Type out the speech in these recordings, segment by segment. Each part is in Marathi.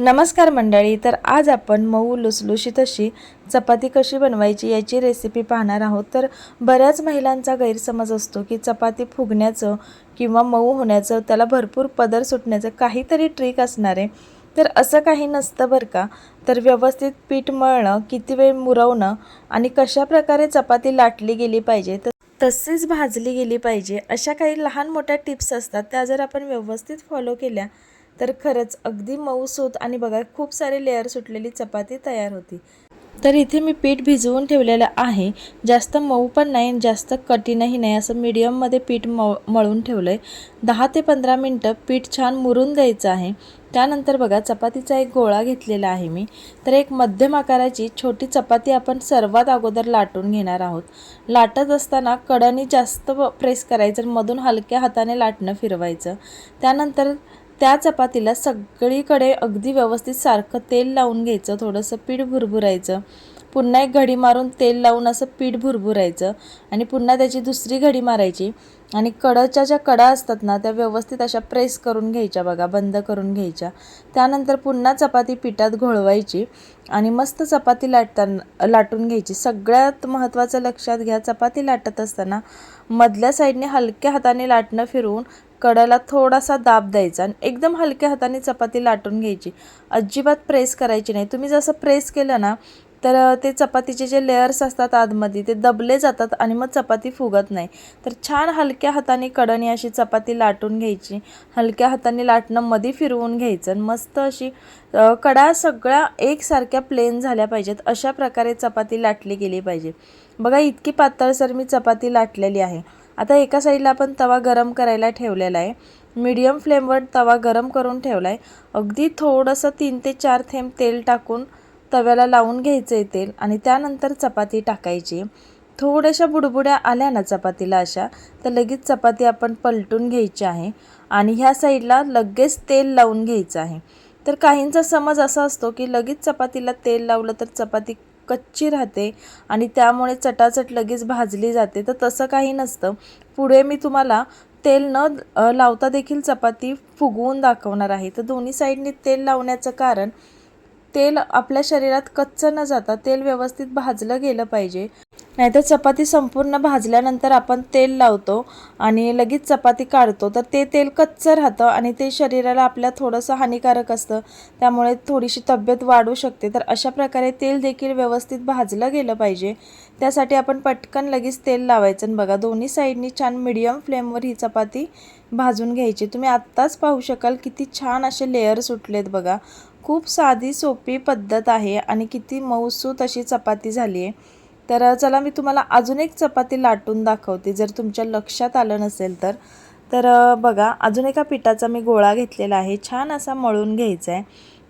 नमस्कार मंडळी तर आज आपण मऊ लुसलुशीत अशी चपाती कशी बनवायची याची रेसिपी पाहणार आहोत. तर बऱ्याच महिलांचा गैरसमज असतो की चपाती फुगण्याचं किंवा मऊ होण्याचं त्याला भरपूर पदर सुटण्याचं काहीतरी ट्रिक असणार आहे. तर असं काही नसतं बरं का? तर व्यवस्थित पीठ मळणं किती वेळ मुरवणं आणि कशा प्रकारे चपाती लाटली गेली पाहिजे तर तसेच भाजली गेली पाहिजे अशा काही लहान मोठ्या टिप्स असतात त्या जर आपण व्यवस्थित फॉलो केल्या तर खरंच अगदी मऊसूत आणि बघा खूप सारे लेअर सुटलेली चपाती तयार होती. तर इथे मी पीठ भिजवून ठेवलेलं आहे. जास्त मऊ पण नाही जास्त कठीणही नाही. असं मीडियममध्ये पीठ मळ मळून ठेवलं आहे दहा ते पंधरा मिनटं पीठ छान मुरून द्यायचं आहे. त्यानंतर बघा चपातीचा एक गोळा घेतलेला आहे मी. तर एक मध्यम आकाराची छोटी चपाती आपण सर्वात अगोदर लाटून घेणार आहोत. लाटत असताना कडानी जास्त प्रेस करायचं मधून हलक्या हाताने लाटणं फिरवायचं. त्यानंतर त्या चपातीला सगळीकडे अगदी व्यवस्थित सारखं तेल लावून घ्यायचं थोडंसं पीठ भुरभुरायचं. पुन्हा एक घडी मारून तेल लावून असं पीठ भुरभुरायचं आणि पुन्हा त्याची दुसरी घडी मारायची. आणि कडच्या ज्या कडा असतात ना त्या व्यवस्थित अशा प्रेस करून घ्यायच्या बघा बंद करून घ्यायच्या. त्यानंतर पुन्हा चपाती पिठात घोळवायची आणि मस्त चपाती लाटताना लाटून घ्यायची. सगळ्यात महत्त्वाचं लक्षात घ्या चपाती लाटत असताना मधल्या साईडने हलक्या हाताने लाटणं फिरवून कडाला थोडासा दाब द्यायचा आणि एकदम हलक्या हाताने चपाती लाटून घ्यायची. अजिबात प्रेस करायची नाही. तुम्ही जसं प्रेस केलं ना तर ते चपातीचे जे लेयर्स असतात आतमध्ये ते दबले जातात आणि मग चपाती फुगत नाही. तर छान हलक्या हाताने कडणी अशी चपाती लाटून घ्यायची. हलक्या हाताने लाटणं मध्ये फिरवून घ्यायचं आणि मस्त अशी कडा सगळ्या एकसारख्या प्लेन झाल्या पाहिजेत. अशा प्रकारे चपाती लाटली गेली पाहिजे. बघा इतकी पातळसर मी चपाती लाटलेली आहे. आता एका साईडला आपण तवा गरम करायला ठेवलेला आहे. मीडियम फ्लेमवर तवा गरम करून ठेवला आहे अगदी थोडंसं तीन ते चार थेंब तेल टाकून तव्याला लावून घ्यायचं आहे तेल आणि त्यानंतर चपाती टाकायची. थोड्याशा बुडबुड्या आल्या ना चपातीला अशा तर लगेच चपाती आपण पलटून घ्यायची आहे आणि ह्या साईडला लगेच तेल लावून घ्यायचं आहे. तर काहींचा समज असा असतो की लगेच चपातीला तेल लावलं तर चपाती कच्ची राहते आणि त्यामुळे चटाचट लगेच भाजली जाते. तर तसं काही नसतं. पुढे मी तुम्हाला तेल न लावता देखील चपाती फुगवून दाखवणार आहे. तर दोन्ही साईडनी तेल लावण्याचं कारण तेल आपल्या शरीरात कच्चं न जाता तेल व्यवस्थित भाजलं गेलं पाहिजे. नाहीतर चपाती संपूर्ण भाजल्यानंतर आपण तेल लावतो आणि लगेच चपाती काढतो. तर ते तेल कच्चं राहतं आणि ते शरीराला आपल्या थोडंसं हानिकारक असतं. त्यामुळे थोडीशी तब्येत वाढू शकते. तर अशा प्रकारे तेल देखील व्यवस्थित भाजलं गेलं पाहिजे. त्यासाठी आपण पटकन लगेच तेल लावायचं. आणि बघा दोन्ही साईडनी छान मिडियम फ्लेमवर ही चपाती भाजून घ्यायची. तुम्ही आत्ताच पाहू शकाल किती छान असे लेअर सुटलेत बघा. खूप साधी सोपी पद्धत आहे आणि किती मऊसूत अशी चपाती झाली आहे तर चला मी तुम्हाला अजून एक चपाती लाटून दाखवते. जर तुमच्या लक्षात आलं नसेल तर. तर बघा अजून एका पिठाचा मी गोळा घेतलेला आहे. छान असा मळून घ्यायचा आहे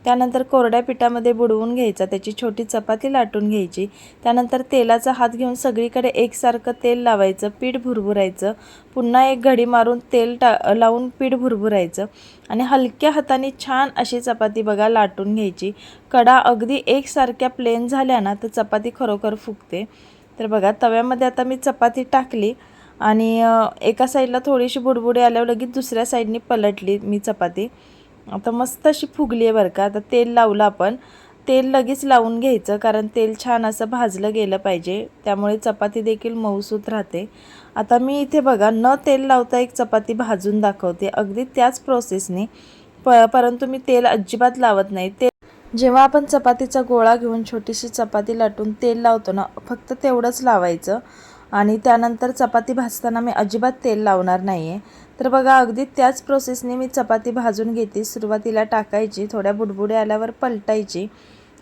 त्यानंतर कोरड्या पिठामध्ये बुडवून घ्यायचा त्याची छोटी चपाती लाटून घ्यायची. त्यानंतर तेलाचा हात घेऊन सगळीकडे एकसारखं तेल लावायचं पीठ भुरभुरायचं. पुन्हा एक घडी मारून तेल टा लावून पीठ भुरभुरायचं. आणि हलक्या हाताने छान अशी चपाती बघा लाटून घ्यायची. कडा अगदी एकसारख्या प्लेन झाल्या ना तर चपाती खरोखर फुगते. तर बघा तव्यामध्ये आता मी चपाती टाकली आणि एका साईडला थोडीशी बुडबुडी आल्यावर लगेच दुसऱ्या साईडनी पलटली मी चपाती. आता मस्त अशी फुगली आहे बरं का. आता तेल लावलं आपण. तेल लगेच लावून घ्यायचं कारण तेल छान असं भाजलं गेलं पाहिजे. त्यामुळे चपाती देखील मऊसूत राहते. आता मी इथे बघा न तेल लावता एक चपाती भाजून दाखवते. अगदी त्याच प्रोसेसने प परंतु मी तेल अजिबात लावत नाही. ते जेव्हा आपण चपातीचा गोळा घेऊन छोटीशी चपाती लाटून तेल लावतो ना फक्त तेवढंच लावायचं. आणि त्यानंतर चपाती भाजताना मी अजिबात तेल लावणार नाही आहे तर बघा अगदी त्याच प्रोसेसने मी चपाती भाजून घेते. सुरुवातीला टाकायची थोड्या बुडबुड्या आल्यावर पलटायची.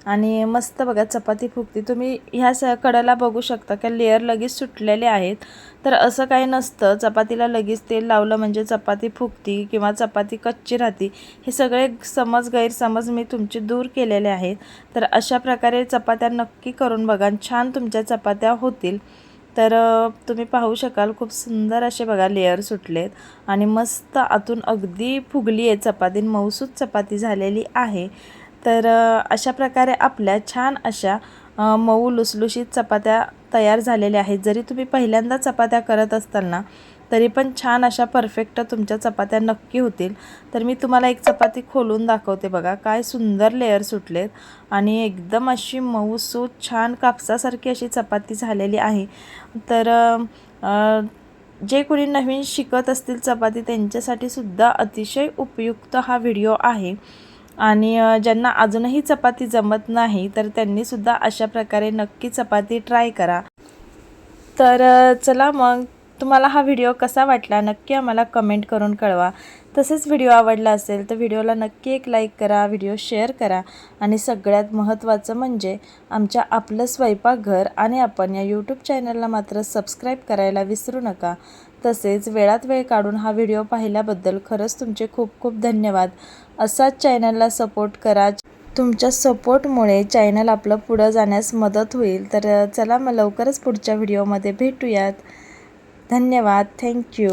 आणि मस्त बघा चपाती फुगते. तुम्ही ह्या स कडाला बघू शकता का लेअर लगेच सुटलेले आहेत. तर असं काही नसतं. चपातीला लगेच तेल लावलं म्हणजे चपाती फुगती किंवा चपाती कच्ची राहती. हे सगळे समज गैरसमज मी तुमचे दूर केलेले आहेत. तर अशा प्रकारे चपात्या नक्की करून बघा छान तुमच्या चपात्या होतील. तर तुम्ही पाहू शकाल खूप सुंदर असे बघा लेअर सुटलेत आणि मस्त आतून अगदी फुगली आहे चपाती मऊसूत चपाती झालेली आहे. तर अशा प्रकारे आपल्या छान अशा मऊ लुसलुशीत चपात्या तयार झालेल्या आहेत. जरी तुम्ही पहिल्यांदा चपात्या करत असताल ना तरी पण छान अशा परफेक्ट तुमच्या चपात्या नक्की होतील. तर मी तुम्हाला एक चपाती खोलून दाखवते बघा. काय सुंदर लेअर सुटलेत. आणि एकदम अशी मऊसूत छान कापसासारखी अशी चपाती झालेली आहे. तर जे कोणी नवीन शिकत असतील चपाती त्यांच्यासाठी सुद्धा अतिशय उपयुक्त हा व्हिडिओ आहे. आणि ज्यांना अजूनही चपाती जमत नाही तर त्यांनीसुद्धा अशा प्रकारे नक्की चपाती ट्राय करा. तर चला मग. तुम्हाला हा व्हिडिओ कसा वाटला नक्की आम्हाला कमेंट करून कळवा. तसेच व्हिडिओ आवडला असेल तर व्हिडिओला नक्की एक लाईक करा व्हिडिओ शेअर करा. आणि सगळ्यात महत्त्वाचं म्हणजे आमच्या आपलं स्वयंपाकघर आणि आपण या यूट्यूब चॅनलला मात्र सबस्क्राईब करायला विसरू नका. तसेच वेळात वेळ काढून हा व्हिडिओ पाहिल्याबद्दल खरंच तुमचे खूप खूप धन्यवाद. असाच चॅनलला सपोर्ट करा. तुमच्या सपोर्टमुळे चॅनल आपलं पुढं जाण्यास मदत होईल. तर चला मग लवकरच पुढच्या व्हिडिओमध्ये भेटूयात. धन्यवाद थँक्यू